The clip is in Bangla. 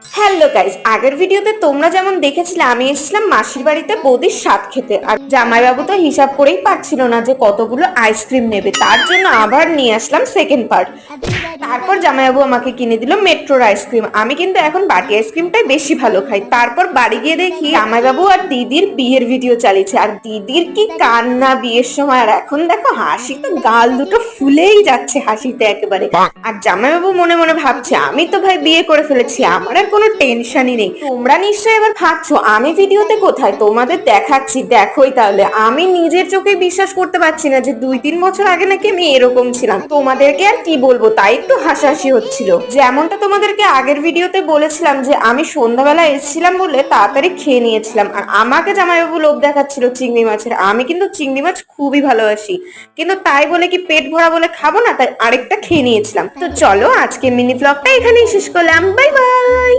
হ্যালো গাইস আগের ভিডিওতে তোমরা যেমন দেখেছিলে আমি এসেছিলাম মাসির বাড়িতে বৌদির স্বাদ খেতে। আর জামাইবাবু তো হিসাব করেই পাচ্ছিল না যে কতগুলো আইসক্রিম নেবে। তার জন্য আবার নিয়ে আসলাম সেকেন্ড পার্ট তারপর জামাইবাবু আমাকে কিনে দিল মেট্রোর আইসক্রিম আমি কিন্তু এখন বাটি আইসক্রিমটাই বেশি ভালো খাই। তারপর বাড়ি গিয়ে দেখি জামাইবাবু আর দিদির বিয়ের ভিডিও চালিয়েছে। আর দিদির কি কান্না বিয়ের সময়? আর এখন দেখো হাসি তো গাল দুটো ফুলেই যাচ্ছে হাসিতে একেবারে। আর জামাইবাবু মনে মনে ভাবছে আমি তো ভাই বিয়ে করে ফেলেছি আমার আর কোনো টেনশনই নেই। তোমরা নিশ্চয়ই এবার ভাবছ, আমি ভিডিওতে কোথায়? তোমাদের দেখাচ্ছি। দেখোই তাহলে, আমি নিজের চোখে বিশ্বাস করতে পারছি না যে দুই তিন বছর আগে নাকি আমি এরকম ছিলাম। তোমাদেরকে আর কি বলব, তাই একটু হাসাহাসি হচ্ছিল। যেমনটা তোমাদেরকে আগের ভিডিওতে বলেছিলাম যে আমি সন্ধ্যাবেলা এসেছিলাম বলে তাড়াতাড়ি খেয়ে নিয়েছিলাম। আর আমাকে জামাইবাবু লোভ দেখাচ্ছিল চিংড়ি মাছের। আমি কিন্তু চিংড়ি মাছ খুবই ভালোবাসি। কিন্তু তাই বলে কি পেট ভরা বলে খাব না? তাই আরেকটা খেয়ে নিয়েছিলাম। তো চলো আজকে মিনি ব্লগটা এখানেই শেষ করলাম। Bye bye